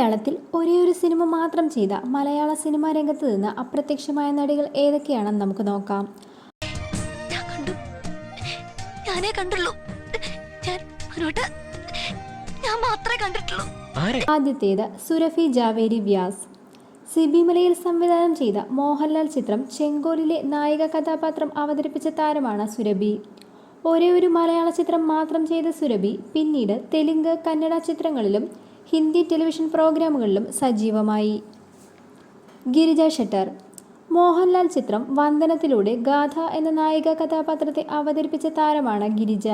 മലയാളത്തിൽ ഒരേ ഒരു സിനിമ മാത്രം ചെയ്ത മലയാള സിനിമാ രംഗത്ത് നിന്ന് അപ്രത്യക്ഷമായ നടികൾ ഏതൊക്കെയാണെന്ന് നമുക്ക് നോക്കാം. ഞാൻ കണ്ടു. ഞാനേ കണ്ടുള്ളൂ. ഞാൻ മാത്രമേ കണ്ടിട്ടുള്ളൂ. ആരെ? ആദ്യത്തേത് സുരഫി ജാവേരി വ്യാസ്. സിബിമലയിൽ സംവിധാനം ചെയ്ത മോഹൻലാൽ ചിത്രം ചെങ്കോലിലെ നായിക കഥാപാത്രം അവതരിപ്പിച്ച താരമാണ് സുരഭി. ഒരേ ഒരു മലയാള ചിത്രം മാത്രം ചെയ്ത സുരഭി പിന്നീട് തെലുങ്ക് കന്നഡ ചിത്രങ്ങളിലും ഹിന്ദി ടെലിവിഷൻ പ്രോഗ്രാമുകളിലും സജീവമായി. ഗിരിജ ഷെട്ടർ മോഹൻലാൽ ചിത്രം വന്ദനത്തിലൂടെ ഗാഥ എന്ന നായിക കഥാപാത്രത്തെ അവതരിപ്പിച്ച താരമാണ് ഗിരിജ.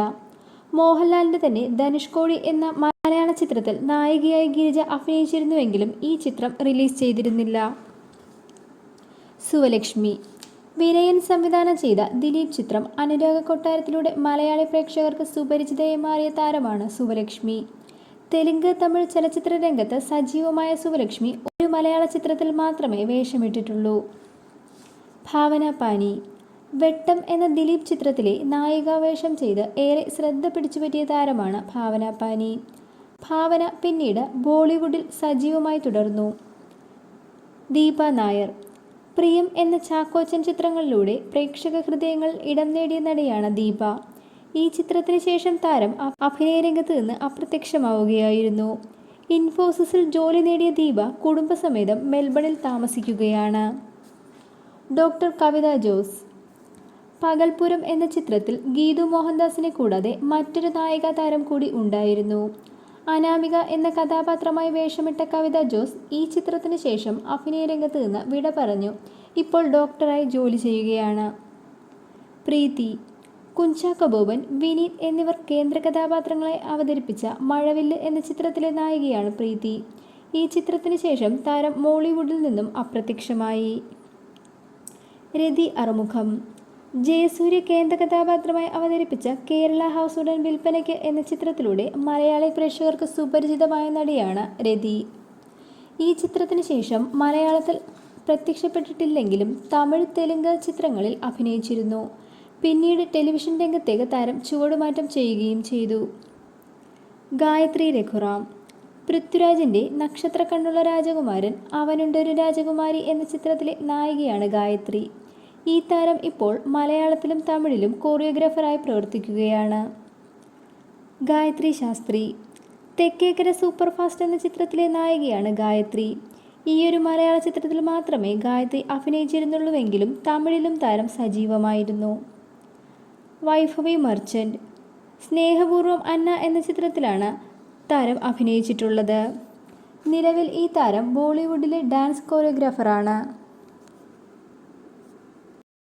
മോഹൻലാലിന്റെ തന്നെ ധനുഷ്കോടി എന്ന മലയാള ചിത്രത്തിൽ നായികയായി ഗിരിജ അഭിനയിച്ചിരുന്നുവെങ്കിലും ഈ ചിത്രം റിലീസ് ചെയ്തിരുന്നില്ല. സുവലക്ഷ്മി വിനയൻ സംവിധാനം ചെയ്ത ദിലീപ് ചിത്രം അനുരാഗ കൊട്ടാരത്തിലൂടെ മലയാളി പ്രേക്ഷകർക്ക് സുപരിചിതയായി മാറിയ താരമാണ് സുവലക്ഷ്മി. തെലുങ്ക് തമിഴ് ചലച്ചിത്ര രംഗത്ത് സജീവമായ സുവലക്ഷ്മി ഒരു മലയാള ചിത്രത്തിൽ മാത്രമേ വേഷമിട്ടിട്ടുള്ളൂ. ഭാവന പാനി. വെട്ടം എന്ന ദിലീപ് ചിത്രത്തിലെ നായികാവേഷം ചെയ്ത് ഏറെ ശ്രദ്ധ പിടിച്ചുപറ്റിയ താരമാണ് ഭാവന പാനി. ഭാവന പിന്നീട് ബോളിവുഡിൽ സജീവമായി തുടർന്നു. ദീപ നായർ. പ്രിയം എന്ന ചാക്കോച്ചൻ ചിത്രങ്ങളിലൂടെ പ്രേക്ഷക ഹൃദയങ്ങൾ ഇടം നേടിയ നടിയാണ് ദീപ. ഈ ചിത്രത്തിന് ശേഷം താരം അഭിനയ രംഗത്ത് നിന്ന് അപ്രത്യക്ഷമാവുകയായിരുന്നു. ഇൻഫോസിസിൽ ജോലി നേടിയ ദീപ കുടുംബസമേതം മെൽബണിൽ താമസിക്കുകയാണ്. ഡോക്ടർ കവിത ജോസ്. പകൽപുരം എന്ന ചിത്രത്തിൽ ഗീതു മോഹൻദാസിനെ കൂടാതെ മറ്റൊരു നായികാ താരം കൂടി ഉണ്ടായിരുന്നു. അനാമിക എന്ന കഥാപാത്രമായി വേഷമിട്ട കവിത ജോസ് ഈ ചിത്രത്തിന് ശേഷം അഭിനയ രംഗത്ത് നിന്ന് വിട പറഞ്ഞു. ഇപ്പോൾ ഡോക്ടറായി ജോലി ചെയ്യുകയാണ്. പ്രീതി. കുഞ്ചാക്ക ബോബൻ വിനീത് എന്നിവർ കേന്ദ്ര കഥാപാത്രങ്ങളെ അവതരിപ്പിച്ച മഴവില്ല് എന്ന ചിത്രത്തിലെ നായികയാണ് പ്രീതി. ഈ ചിത്രത്തിന് ശേഷം താരം മോളിവുഡിൽ നിന്നും അപ്രത്യക്ഷമായി. രതി അറുമുഖം. ജയസൂര്യ കേന്ദ്ര കഥാപാത്രമായി അവതരിപ്പിച്ച കേരള ഹൗസ് ഉടൻ വിൽപ്പനയ്ക്ക് എന്ന ചിത്രത്തിലൂടെ മലയാളി പ്രേക്ഷകർക്ക് സുപരിചിതമായ നടിയാണ് രതി. ഈ ചിത്രത്തിന് ശേഷം മലയാളത്തിൽ പ്രത്യക്ഷപ്പെട്ടിട്ടില്ലെങ്കിലും തമിഴ് തെലുങ്ക് ചിത്രങ്ങളിൽ അഭിനയിച്ചിരുന്നു. പിന്നീട് ടെലിവിഷൻ രംഗത്തേക്ക് താരം ചുവടുമാറ്റം ചെയ്യുകയും ചെയ്തു. ഗായത്രി രഘുറാം പൃഥ്വിരാജിന്റെ നക്ഷത്ര കണ്ണുള്ള രാജകുമാരൻ അവനുണ്ടൊരു രാജകുമാരി എന്ന ചിത്രത്തിലെ നായികയാണ് ഗായത്രി. ഈ താരം ഇപ്പോൾ മലയാളത്തിലും തമിഴിലും കോറിയോഗ്രാഫറായി പ്രവർത്തിക്കുകയാണ്. ഗായത്രി ശാസ്ത്രി തെക്കേക്കര സൂപ്പർ ഫാസ്റ്റ് എന്ന ചിത്രത്തിലെ നായികയാണ് ഗായത്രി. ഈയൊരു മലയാള ചിത്രത്തിൽ മാത്രമേ ഗായത്രി അഭിനയിച്ചിരുന്നുള്ളൂവെങ്കിലും തമിഴിലും താരം സജീവമായിരുന്നു. വൈഭവി മർച്ചന്റ് സ്നേഹപൂർവം അന്ന എന്ന ചിത്രത്തിലാണ് താരം അഭിനയിച്ചിട്ടുള്ളത്. നിലവിൽ ഈ താരം ബോളിവുഡിലെ ഡാൻസ് കോറിയോഗ്രാഫറാണ്.